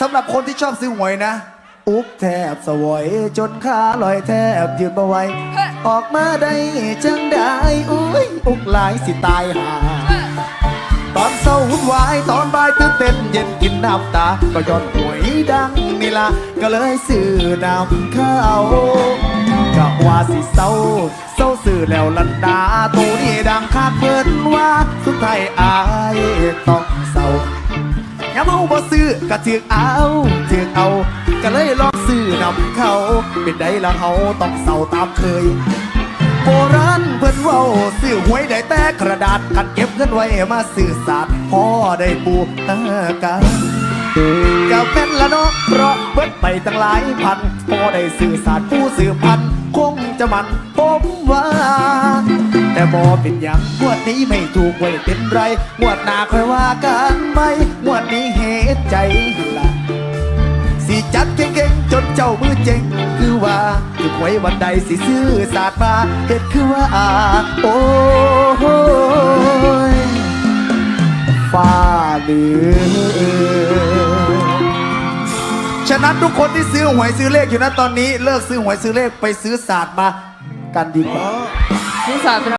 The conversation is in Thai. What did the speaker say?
สำหรับคนที่ชอบซื้อหวยนะ อุกแทบสวยจนขาลอยแทบยืนบ่ไหวออกมาได้จังได้อุ้ยอุกหลายสิตายหา ตอนเศร้าวุ่นวายตอนบ่ายตื่นเต้นเย็นกินน้ำตา ก็ย้อนหวยดังนี่ละก็เลยซื้อน้ำข้าวกะว่าสิเศร้าเศร้าซื้อแล้วลันดาตัวนี้ดังคาดเพิ่นว่าสุดท้ายอายต้องเศร้าอ ย่าเมาบ่ซื้อก็ถือกเอาถือกเอา ก็เลยลองซื้อนำเขา เป็นได้ละเขาต้องเศร้าตามเคยโบราณเพิ่นเว้าซื้อหวยได้แต่กระดาษกัดเก็บเงินไว้มาซื้อสาดพ่อได้ปูตากากับแม่นละเนาะเพราะเบิดไปตั้งหลายพันพ่อได้ซื้อสาดผู้ซื้อพันคงจะมันผมว่า แต่บอเป็นอย่างงวดนี้ไม่ถูกไว้เป็นไรงวดหน้าค่อยว่ากันไหม ใจละสิจัดเก่งๆ จนเจ้ามือเจ๋งคือว่าถูกไว้วันใดสิซื้อศาสาดมาเด็ดคือว่าอาโอ้ยฟ้าเหลือฉะนั้นทุกคนที่ซื้อหวยซื้อเลขอยู่นะตอนนี้ เลิกซื้อหวยซื้อเลขไปซื้อศาสตร์มากันดีกว่าซื้อสารเป็น